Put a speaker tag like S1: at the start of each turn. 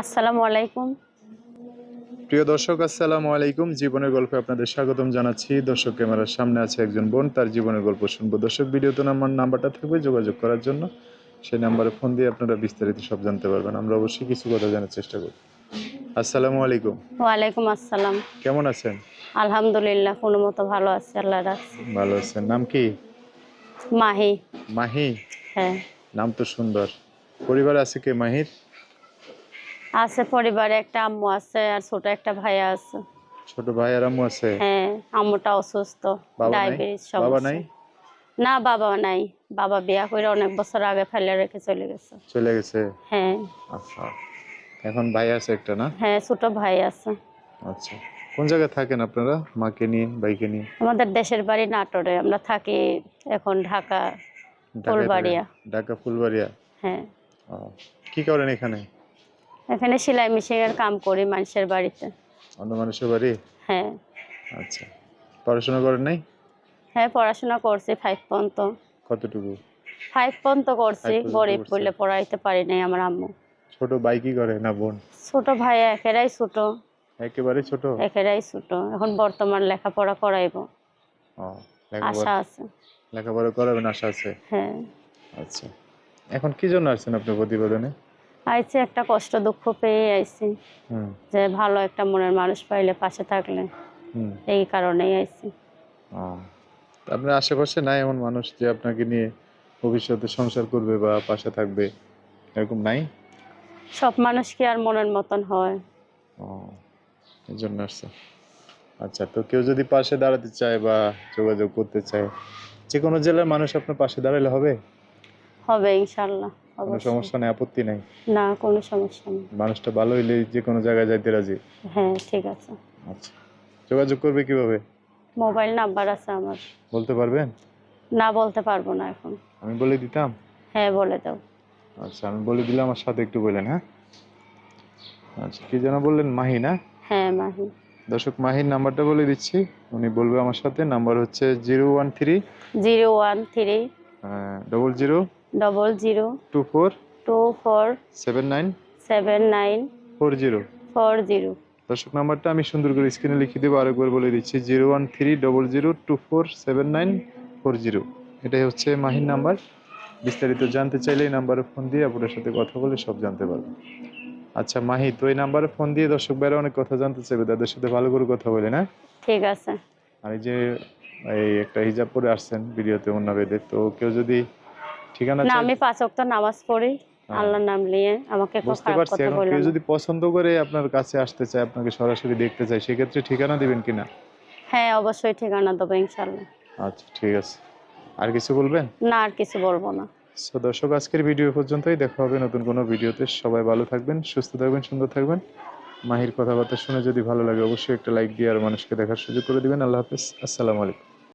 S1: আসসালামু আলাইকুম।
S2: প্রিয় দর্শক আসসালামু আলাইকুম। জীবনের গল্পে আপনাদের স্বাগতম জানাচ্ছি। দর্শক ক্যামেরার সামনে আছে একজন বোন তার জীবনের গল্প শুনব। দর্শক ভিডিওতে আমার নাম্বারটা থাকবে যোগাযোগ করার জন্য। সেই নাম্বারে ফোন দিয়ে আপনারা বিস্তারিত সব জানতে পারবেন। আমরা অবশ্যই কিছু কথা জানার চেষ্টা করব। আসসালামু আলাইকুম।
S1: ওয়ালাইকুম আসসালাম।
S2: কেমন আছেন?
S1: আলহামদুলিল্লাহ কোনো মতো ভালো আছে আল্লাহ রাখছে।
S2: ভালো আছেন। নাম কি?
S1: মাহি।
S2: মাহি?
S1: হ্যাঁ।
S2: নাম তো সুন্দর। পরিবার আছে কে মাহির?
S1: আছে পরিবারে একটা আম্মু আছে আর ছোট একটা ভাইয়া আছে।
S2: ছোট ভাই আর আম্মু আছে?
S1: হ্যাঁ আম্মুটা অসুস্থ ডায়াবেটিস
S2: বাবা নাই?
S1: না বাবা নাই। বাবা বিয়া করে অনেক বছর আগে ফেলে রেখে চলে গেছে।
S2: চলে গেছে?
S1: হ্যাঁ।
S2: আচ্ছা। এখন ভাই আছে একটা না?
S1: হ্যাঁ ছোট ভাই আছে।
S2: আচ্ছা। কোন জায়গায় থাকেন আপনারা মাকে নিয়ে ভাইকে নিয়ে?
S1: আমাদের দেশের বাড়ি নাটোরে আমরা থাকি এখন ঢাকা ফুলবাড়িয়া।
S2: ঢাকা ফুলবাড়িয়া?
S1: হ্যাঁ।
S2: কি করেন এখানে?
S1: এখানে সেলাই মেশিনের কাম করি মানুষের বাড়িতে।
S2: অন্য মানুষের বাড়ি?
S1: হ্যাঁ।
S2: আচ্ছা। পড়াশোনা করেন নাই?
S1: হ্যাঁ পড়াশোনা করছি ফাইভ পর্যন্ত।
S2: কতটুকু?
S1: ফাইভ পর্যন্ত করছি গরিব
S2: করছেন।
S1: বলে পড়াইতে পারি নাই আমার আম্মু।
S2: ছোট ভাই কি করে না বোন?
S1: ছোট ভাই একেরাই ছোট।
S2: একেবারে ছোট?
S1: একেরাই ছোট। এখন বর্তমান লেখাপড়া করাইব।
S2: ও,
S1: আশা আছে।
S2: লেখাপড়া করাবেন আশা আছে?
S1: হ্যাঁ।
S2: আচ্ছা। এখন কি জন্য আসছেন আপনি প্রতিবেদনে?
S1: আইছি একটা কষ্ট দুঃখ পেয়ে আইছি।
S2: হুম।
S1: যে ভালো একটা মনের মানুষ পাইলে পাশে থাকলে
S2: হুম।
S1: এই কারণেই আইছি।
S2: আপনার আশেপাশে নাই এমন মানুষ যে আপনাকে নিয়ে ভবিষ্যতে সংসার করবে বা পাশে থাকবে? এরকম নাই?
S1: সব মানুষ কি আর মনের মতন হয়?
S2: ও এই জন্য আসছে। আচ্ছা তো কেউ যদি পাশে দাঁড়াতে চায় বা যোগাযোগ করতে চায় যে কোনো জেলার মানুষ আপনার পাশে দাঁড়ালে হবে?
S1: হবে ইনশাল্লাহ
S2: কোনো সমস্যা নেই আপত্তি নেই?
S1: না কোনো সমস্যা নেই।
S2: মানুষটা ভালো হইলে যে কোনো জায়গায় যাইতে রাজি?
S1: হ্যাঁ ঠিক আছে।
S2: আচ্ছা। যোগাযোগ করবে কীভাবে?
S1: মোবাইল নাম্বার আছে আমার।
S2: বলতে পারবেন?
S1: না বলতে পারব না এখন।
S2: আমি বলে দিতাম?
S1: হ্যাঁ বলে দাও।
S2: আচ্ছা আমি বলে দিলে আমার সাথে একটু বলেন হ্যাঁ? আচ্ছা কি যেন বললেন? মাহি না?
S1: হ্যাঁ মাহি।
S2: দর্শক মাহির নাম্বারটা বলে দিচ্ছি। উনি বলবে আমার সাথে। নাম্বার হচ্ছে zero one three
S1: zero one three
S2: double zero
S1: double zero
S2: two four
S1: two four
S2: seven nine
S1: seven nine
S2: four zero
S1: four zero
S2: দর্শক নাম্বারটা আমি সুন্দর করে স্ক্রিনে লিখে দেবো আরেকবার বলে দিচ্ছি zero one three double zero two four seven nine four zero এটাই হচ্ছে মাহির নাম্বার। বিস্তারিত জানতে চাইলে এই নাম্বারে ফোন দিয়ে আপনার সাথে কথা বলে সব জানতে পারবেন। আচ্ছা মাহি তো এই নাম্বারে ফোন দিয়ে দর্শক বাইরে অনেক কথা জানতে চাইবে তাদের সাথে ভালো করে কথা বলে না?
S1: ঠিক আছে।
S2: আর এই যে এই একটা হিজাব পরে আসছেন ভিডিওতে অন্য বেদে তো কেউ যদি ঠিকানা
S1: না আমি পাঁচ ওয়াক্ত নামাজ পড়ি। আল্লাহর নাম নিয়ে। আমাকে কেউ
S2: বুঝতে পারছি
S1: কথা
S2: এখন কেউ যদি পছন্দ করে আপনার কাছে আসতে চায় আপনাকে সরাসরি দেখতে চায় সেক্ষেত্রে ঠিকানা দিবেন কিনা?
S1: হ্যাঁ অবশ্যই ঠিকানা দেবো ইনশাল্লাহ
S2: আচ্ছা ঠিক আছে। আর কিছু বলবেন?
S1: না আর কিছু বলব না।
S2: সো দর্শক আজকের ভিডিও পর্যন্তই। দেখা হবে নতুন কোনো ভিডিওতে। সবাই ভালো থাকবেন সুস্থ থাকবেন সুন্দর থাকবেন। মাহির কথাবার্তা শুনে যদি ভালো লাগে অবশ্যই একটা লাইক দিয়ে আর মানুষকে দেখার সুযোগ করে দিবেন। আল্লাহ হাফিজ। আসসালামু আলাইকুম।